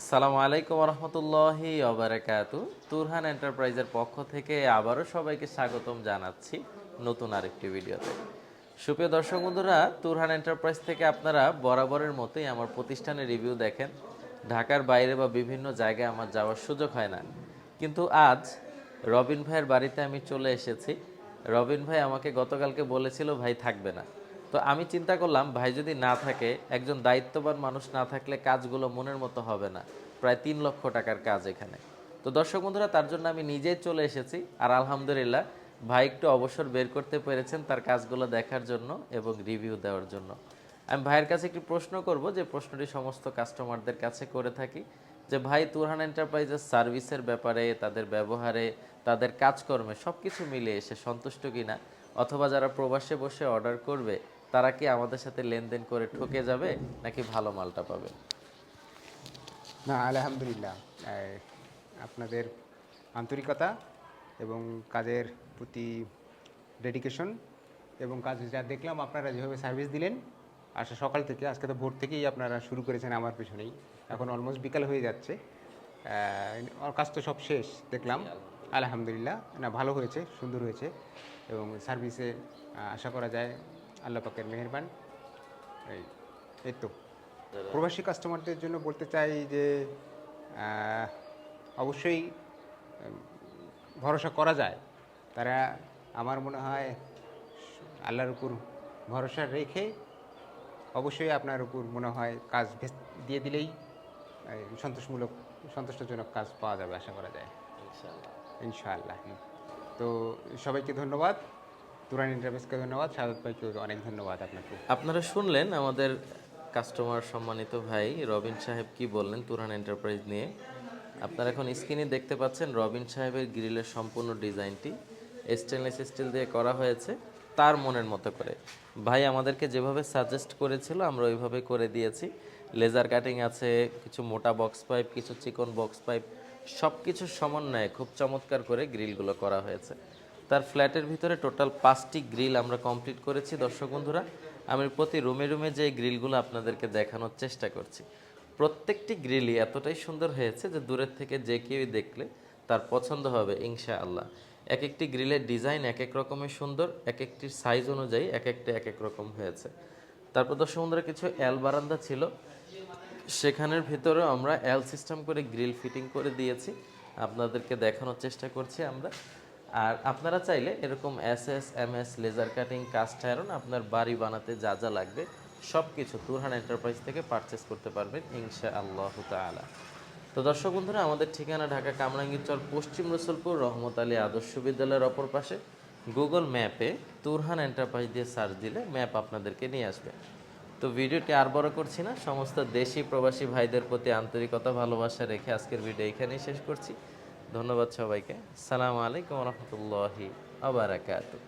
আসসালামু আলাইকুম রহমতুল্লাহি অবরাকাত তুরহান এন্টারপ্রাইজের পক্ষ থেকে আবারও সবাইকে স্বাগতম জানাচ্ছি নতুন আরেকটি ভিডিওতে। সুপ্রিয় দর্শক বন্ধুরা, তুরহান এন্টারপ্রাইজ থেকে আপনারা বরাবরের মতোই আমার প্রতিষ্ঠানের রিভিউ দেখেন। ঢাকার বাইরে বা বিভিন্ন জায়গায় আমার যাওয়ার সুযোগ হয় না। কিন্তু আজ রবিন ভাইয়ের বাড়িতে আমি চলে এসেছি। রবিন ভাই আমাকে গতকালকে বলেছিল, ভাই, থাকবে না। তো আমি চিন্তা করলাম, ভাই যদি না থাকে, একজন দায়িত্ববান মানুষ না থাকলে কাজগুলো মনের মতো হবে না। প্রায় তিন লক্ষ টাকার কাজ এখানে। তো দর্শক বন্ধুরা, তার জন্য আমি নিজেই চলে এসেছি আর আলহামদুলিল্লাহ, ভাই একটু অবসর বের করতে পেরেছেন তার কাজগুলো দেখার জন্য এবং রিভিউ দেওয়ার জন্য। আমি ভাইয়ের কাছে একটি প্রশ্ন করব যে, প্রশ্নটি সমস্ত কাস্টমারদের কাছে করে থাকি যে, ভাই তুরহান এন্টারপ্রাইজের সার্ভিসের ব্যাপারে, তাদের ব্যবহারে, তাদের কাজকর্মে সব কিছু মিলে এসে সন্তুষ্ট কিনা? অথবা যারা প্রবাসে বসে অর্ডার করবে তারা কি আমাদের সাথে লেনদেন করে ঠকে যাবে নাকি ভালো মালটা পাবে? না, আলহামদুলিল্লাহ। আপনাদের আন্তরিকতা এবং কাজের প্রতি ডেডিকেশন এবং কাজ যা দেখলাম, আপনারা যেভাবে সার্ভিস দিলেন আসা সকাল থেকে, আজকে তো ভোর থেকেই আপনারা শুরু করেছেন আমার পেছনেই। এখন অলমোস্ট বিকাল হয়ে যাচ্ছে। কাজ তো সব শেষ, দেখলাম। আলহামদুলিল্লাহ। না, ভালো হয়েছে, সুন্দর হয়েছে এবং সার্ভিসে আশা করা যায় আল্লাহ পাকের মেহেরবান। এই এই তো। প্রবাসী কাস্টমারদের জন্য বলতে চাই যে অবশ্যই ভরসা করা যায়। তারা আমার মনে হয় আল্লাহর উপর ভরসা রেখে অবশ্যই আপনার উপর মনে হয় কাজ ভেস- দিয়ে দিলেই সন্তোষমূলক সন্তুষ্টজনক কাজ পাওয়া যাবে আশা করা যায়। ইনশাআল্লাহ। ইনশাআল্লাহ। তো সবাইকে ধন্যবাদ। তুরান ইন্টারভিউসকে ধন্যবাদ সাদত ভাইকে অনেক ধন্যবাদ আপনাকে। আপনারা শুনলেন আমাদের কাস্টমার সম্মানিত ভাই রবিন সাহেব কি বললেন তুরহান এন্টারপ্রাইজ নিয়ে। আপনারা এখন স্ক্রিনে দেখতে পাচ্ছেন রবিন সাহেবের গ্রিলের সম্পূর্ণ ডিজাইনটি স্টেনলেস স্টিল দিয়ে করা হয়েছে, তার মনের মতো করে। ভাই আমাদেরকে যেভাবে সাজেস্ট করেছিল, আমরা ওইভাবে করে দিয়েছি। লেজার কাটিং আছে, কিছু মোটা বক্স পাইপ কিছু চিকন বক্স পাইপ সব কিছুর সমন্বয়ে খুব চমৎকার করে গ্রিলগুলো করা হয়েছে। তার ফ্ল্যাটের ভিতরে টোটাল পাঁচটি গ্রিল আমরা কমপ্লিট করেছি। দর্শক বন্ধুরা, আমি প্রতি রুমে রুমে যে গ্রিলগুলো আপনাদেরকে দেখানোর চেষ্টা করছি, প্রত্যেকটি গ্রিলই এতটাই সুন্দর হয়েছে যে দূরের থেকে যে কেউই দেখলে তার পছন্দ হবে ইনশা আল্লাহ এক একটি গ্রিলের ডিজাইন এক এক রকমের সুন্দর এক একটির সাইজ অনুযায়ী এক একটা এক এক রকম হয়েছে। তারপর দর্শক বন্ধুরা, কিছু এল বারান্দা ছিল। সেখানের ভিতরেও আমরা এল সিস্টেম করে গ্রিল ফিটিং করে দিয়েছি। আপনাদেরকে দেখানোর চেষ্টা করছি আমরা। আর আপনারা চাইলে এরকম S S M S laser cutting cast iron আপনার বাড়ি বানাতে যা যা লাগবে সব কিছু তুরহান এন্টারপ্রাইজ থেকে পারচেস করতে পারবেন ইনশা আল্লাহ তালা তো দর্শক বন্ধুরা, আমাদের ঠিকানা ঢাকা কামরাঙ্গীরচর পশ্চিম রসুলপুর, রহমত আলী আদর্শ বিদ্যালয়ের অপর পাশে। গুগল ম্যাপে তুরহান এন্টারপ্রাইজ দিয়ে সার্চ দিলে ম্যাপ আপনাদেরকে নিয়ে আসবে। তো ভিডিওটি আর বড় করছি না, সমস্ত দেশি প্রবাসী ভাইদের প্রতি আন্তরিকতা, ভালোবাসা রেখে আজকের ভিডিও এখানেই শেষ করছি। ধন্যবাদ সবাইকে। সালামু আলাইকুম রহমতুল্লাহি আবারাকাতু